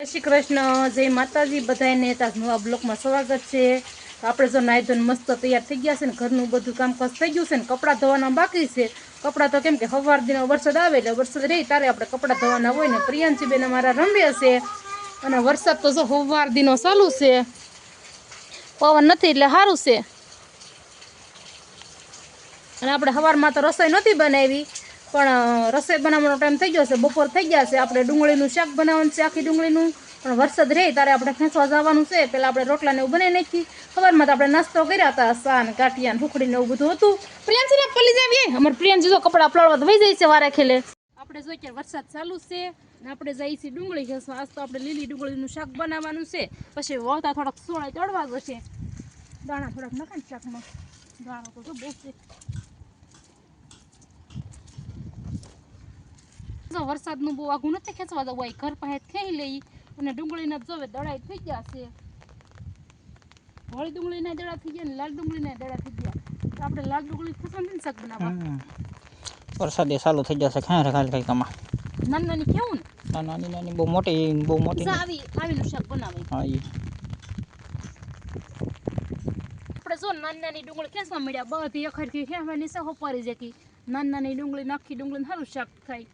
જય શ્રી કૃષ્ણ, જય માતાજી બધાને નવા બ્લોકમાં સ્વાગત છે. આપણે જો નાઈ ધોઈને મસ્ત તૈયાર થઈ ગયા છે ને, ઘરનું બધું કામકાજ થઈ ગયું છે ને, કપડાં ધોવાના બાકી છે. કપડાં તો કેમ કે સવાર દિનો વરસાદ આવે એટલે વરસાદ રહી તારે આપણે કપડાં ધોવાના હોય ને, પ્રિયાંશીબેન અમારા રમ્યા છે. અને વરસાદ તો જો સવાર દિનો ચાલુ છે. પવન નથી એટલે સારું છે. અને આપણે સવારમાં તો રસોઈ નહોતી બનાવી. પણ રસોઈ બનાવવાનો ટાઈમ થઈ ગયો છે, બપોર થઈ ગયા છે. આપણે ડુંગળીનું શાક બનાવવાનું છે, આખી ડુંગળીનું. પણ વરસાદ રહે ત્યારે આપણે ખેંચવા જવાનું છે. પહેલાં આપણે રોટલાને એવું બનાવી નાખી. સવારમાં તો આપણે નાસ્તો કર્યા હતા, સાન કાઠિયાન ફૂકડી ને એવું બધું હતું. પ્રિયાંશી પલી જાવીએ અમારે પ્રિયાંશી જો કપડાં પલાળવા તો વહી જાય છે વારે ખેલે. આપણે જોઈએ કે વરસાદ ચાલુ છે આપણે જઈએ છીએ ડુંગળી ખેંચવા આજ તો આપણે લીલી ડુંગળીનું શાક બનાવવાનું છે. પછી વળતા થોડાક સોળા ચડવા જશે દાણા થોડાક નખાય ને શાકમાં. દાણા તો બહુ છે જો વરસાદનું બહુ આઘું નથી ખેંચવા દઉં હોય ઘર પાસે ખેંચી લઈ અને ડુંગળીના જોવે દડાઈ થઈ ગયા છે. હોળી ડુંગળીના દડા થઈ ગયા ને લાલ ડુંગળીના દડા થઈ ગયા. તો આપણે લાલ ડુંગળી ખેંચવાની શાક બનાવવા. વરસાદ ચાલુ થઈ જશે ખેર ખાલી કઈ કમા નાની નાની કેવું ને? નાની નાની બહુ મોટી બહુ મોટી આવી આવીનું શાક બનાવાય હા એ આપણે જો નાની નાની ડુંગળી ખેંચવા મળ્યા બધી અખરથી ખેંચવાની છે હોપારી જેકી નાની નાની ડુંગળી નાખી ડુંગળી સારું શાક થાય.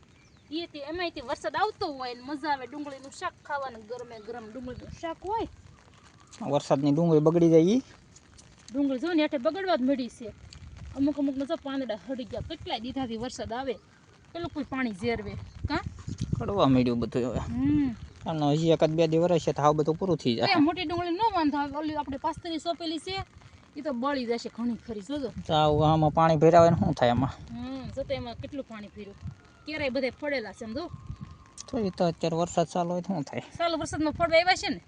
એ તે એમાંયથી વરસાદ આવતો હોય ને મજા આવે. ડુંગળીનું શાક ખાવાનું ગરમે ગરમ ડુંગળીનું શાક હોય. વરસાદની ડુંગળી બગડી જાય ડુંગળી જો ને એટલે બગડવા જ મળી છે. અમુક અમુક જો પાંદડા હળી ગયા કેટલાય દીધાથી વરસાદ આવે. પેલું કોઈ પાણી ઝેરવે. કા? કડવા મળ્યું બધું હવે. હમ. હજી એકાદ બે દિવસ છે તો આ બધું પૂરું થઈ જાય. મોટી ડુંગળી ન વાંધો આવે ઓલી આપણે પાસ્તરી સોંપેલી છે. એ તો બળી જશે ઘણી ખરી. જોજો. તો આમાં પાણી ભરાવે ને શું થાય એમાં હમ જોતો એમાં કેટલું પાણી ભર્યું. ક્યારેય બધે ફળેલા છે સમજો તો એ તો અત્યારે વરસાદ ચાલુ હોય તો શું થાય? ચાલુ વરસાદમાં ફળવા આવ્યા છે ને.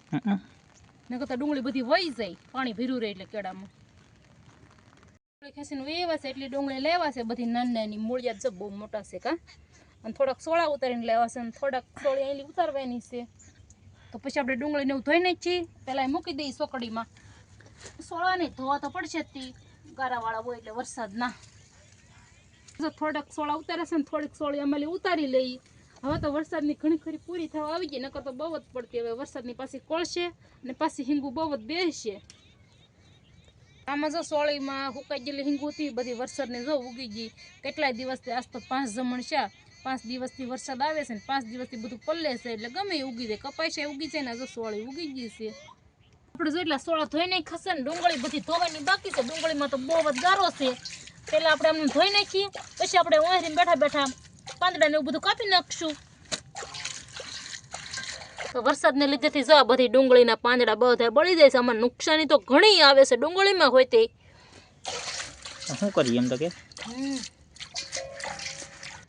ને કરતા ડુંગળી બધી વહી જાય. પાણી ભીરું રહે એટલે કેળામાં. ડુંગળી ખેંચીને વેવા છે એટલી ડુંગળી લેવા છે. બધી નાની નાની મૂળિયા જ બહુ મોટા છે કા. અને થોડાક સોળા ઉતારીને લેવા છે અને થોડાક સોળી અહીંલી ઉતારવાની છે. તો પછી આપણે ડુંગળીને એવું ધોઈ છીએ પહેલાં એ મૂકી દઈએ સોકડીમાં. સોળા ધોવા તો પડશે જ ગારાવાળા હોય એટલે વરસાદ ના થોડાક સોળા ઉતારે ને થોડીક સોળી અમારી ઉતારી લઈ. હવે તો વરસાદની ઘણી ખરી પૂરી થવા આવી ગઈ, નકર તો બહુ જ પડતી હવે વરસાદની પાછી કોળશે અને પાછી હિંગુ બહુ જ બેસશે આમાં જો સોળીમાં હુકાઈ ગયેલી હિંગુ હતી, બધી વરસાદને જો ઉગી ગઈ. કેટલાય દિવસથી આજ તો પાંચ જમણ છે. પાંચ દિવસથી વરસાદ આવે છે ને પાંચ દિવસથી બધું પલ્લે છે, એટલે ગમે ઉગી જાય. કપાય છે, ઉગી જાય ને જો સોળી ઉગી ગઈ છે. આપણે જો એટલે સોળા ધોઈ નહીં ખસે ને ડુંગળી બધી ધોવાની બાકી છે. ડુંગળીમાં તો બહુ ગારો છે. પહેલાં આપણે આમને ધોઈ નાખીએ પછી આપણે ઓહરીને બેઠા બેઠા પાંદડાને એવું બધું કાપી નાખશું. તો વરસાદને લીધેથી જો આ બધી ડુંગળીના પાંદડા બધા બળી જાય છે. આમાં નુકસાની તો ઘણી આવે છે. ડુંગળીમાં હોય તે. શું કરીએ એમ તો કે?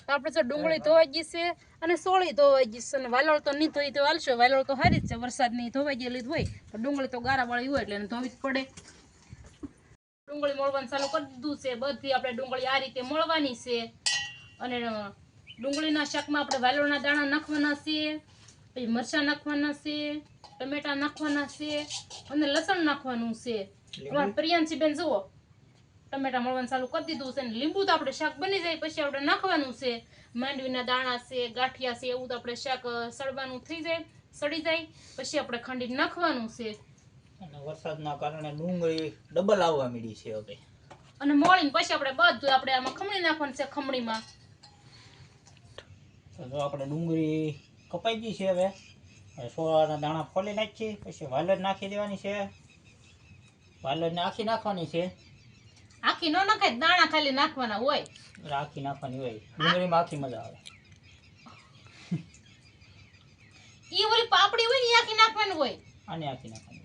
આપણે જો ડુંગળી ધોવાઈ ગઈ છે. અને સોળી ધોવાઈ ગઈ છે અને વાલોળ તો નહીં ધોઈ તો હાલશે વાલોળ તો હારી જ છે વરસાદની ધોવાઈ ગયેલી હોય. તો ડુંગળી તો ગારાવાળી હોય એટલે એને ધોવી જ પડે. ડુંગળી મળવાનું ચાલુ કરી દીધું છે બધી આપણે ડુંગળી આ રીતે મળવાની છે. અને ડુંગળીના શાકમાં આપણે વાલોળના દાણા નાખવાના છે પછી મરચાં નાખવાના છે ટમેટા નાખવાના છે અને લસણ નાખવાનું છે. પ્રિયાંશી બેન જુઓ. ટમેટા મળવાનું ચાલુ કરી દીધું છે ને લીંબુ તો આપણે શાક બની જાય પછી આપણે નાખવાનું છે. માંડવીના દાણા છે ગાંઠિયા છે એવું તો આપણે શાક સડવાનું થઈ જાય સડી જાય પછી આપણે ખાંડી નાખવાનું છે. અને વરસાદના કારણે ડુંગળી ડબલ આવવા મળી છે હવે. અને મોળીને પછી આપણે બધું આપણે આમાં ખમણી નાખવાનું છે ખમણીમાં. તો જો આપણે ડુંગળી કપાઈ ગઈ છે હવે. હવે સોળાના દાણા ફોલી નાખીએ પછી વાલર નાખી દેવાની છે. વાલરને આખી નાખવાની છે. આખી નો નખાય દાણા ખાલી નાખવાના હોય. રાખી નાખવાની હોય. ડુંગળીમાં આખી મજા આવે. ઈ ઓલી પાપડી હોય ને આખી નાખવાની હોય. આને આખી નાખવાની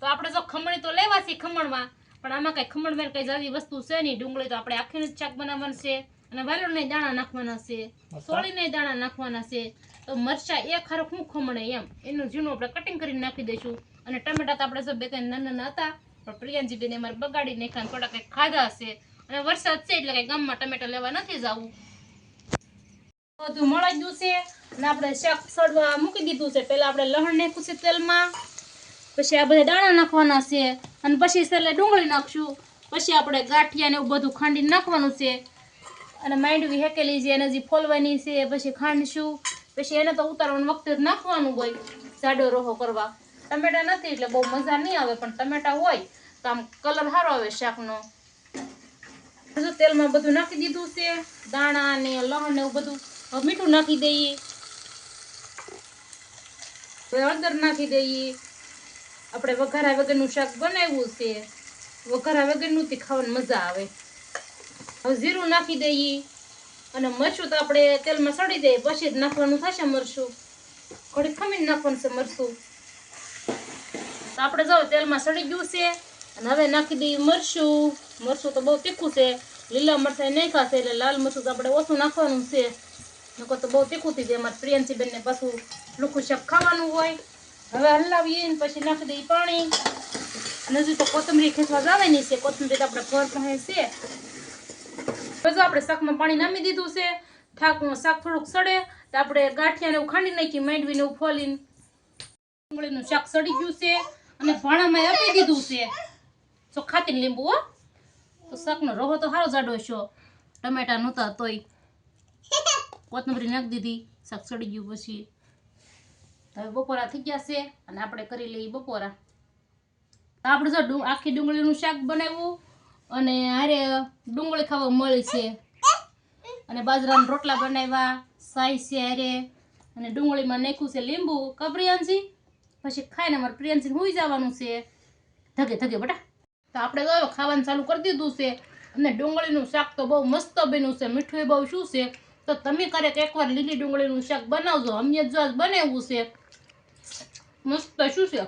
તો આપણે જો ખમણી તો લેવા છે ખમણમાં પણ આમાં કઈ ખમણ મેર કઈ જાજી વસ્તુ છે નહીં. ડુંગળી તો આપણે આખીને જ શાક બનાવવાનું છે અને વાલોળને દાણા નાખવાના છે સોળીને દાણા નાખવાના છે. તો મરચા એક હારો શું ખમણે એમ? એનું ઝીણું આપણે કટિંગ કરીને નાખી દઈશું. અને ટમેટા તો આપણે બે ત્રણ નાના હતા પણ પ્રિયાંજી બેન અમારે બગાડી નાખ્યા થોડા કંઈક ખાધા હશે. અને વરસાદ છે એટલે કઈ ગામમાં ટમેટા લેવા નથી જવું. બધું મળી ગયું છે. અને આપણે શાક સડવા મૂકી દીધું છે. પહેલાં આપણે લહણ નાખ્યું છે તેલમાં. પછી આ બધા દાણા નાખવાના છે. અને પછી છેલ્લે ડુંગળી નાખશું. પછી આપણે ગાંઠિયા ને એવું બધું ખાંડી નાખવાનું છે. અને માંડવી હેકેલી છે એને જે ફોલવાની છે. પછી ખાંડશું. પછી એને તો ઉતારવાનું વખતે નાખવાનું હોય. જાડો રોહો કરવા. ટમેટા નથી એટલે બહુ મજા નહીં આવે, પણ ટમેટા હોય તો આમ કલર સારો આવે શાકનો. હજુ તેલમાં બધું નાખી દીધું છે, દાણા ને લહણ ને એવું બધું. મીઠું નાખી દઈએ. હળદર નાખી દઈએ. આપણે વઘારા વગરનું શાક બનાવ્યું છે. વઘારા વગરનું તે ખાવાની મજા આવે. હવે જીરું નાખી દઈએ. અને મરચું તો આપણે તેલમાં સડી દઈએ, પછી જ નાખવાનું થશે મરચું. ઘડી ખમીને નાખવાનું છે મરચું. આપણે જાઓ તેલમાં સડી ગયું છે અને હવે નાખી દઈએ મરચું મરચું તો બહુ તીખું છે લીલા મરચાં નાખ્યા છે એટલે લાલ મરચું તો આપણે ઓછું નાખવાનું છે નકો તો બહુ તીખું થઈ જાય અમારે પ્રિયંસી બેનને પાછું લુખું શાક ખાવાનું હોય હવે હલાવીએ ને પછી નાખી દઈએ પાણી અને હજુ તો કોથમરી ખેંચવા જવાની છે કોથમરી તો આપણે ફર પાસે છે હવે આપણે શાકમાં પાણી નામી દીધું છે થાક શાક થોડુંક સડે તો આપણે ગાંઠિયાને એવું ખાંડી નાખી માંડવીને એવું ફોલીને ડુંગળીનું શાક સડી ગયું છે અને ભાણામાં આપી દીધું છે. જો ખાતી લીંબુ હો. તો શાકનો રોહો તો સારો જાડો છો. ટમેટા નહોતા તોય. કોથમરી નાખી દીધી. શાક સડી ગયું પછી. હવે બપોરા થઈ ગયા છે અને આપણે કરી લઈએ બપોરા. તો આપણે જો આખી ડુંગળીનું શાક બનાવ્યું અને હારે ડુંગળી ખાવા મળી છે. અને બાજરાના રોટલા બનાવ્યા, સાઈ છે હારે. અને ડુંગળીમાં નાખ્યું છે લીંબુ. કપરી પછી ખાઈને અમારે પ્રિયંસીને હુઈ જવાનું છે. ધગે ધગે, બટા. તો આપણે તો ખાવાનું ચાલુ કરી દીધું છે. અને ડુંગળીનું શાક તો બહુ મસ્ત બન્યું છે. મીઠું બહુ શું છે? તો તમે ક્યારેક એકવાર લીલી ડુંગળીનું શાક બનાવજો. અમે જો આજ બનાવ્યું છે. મસ્ત શું છે?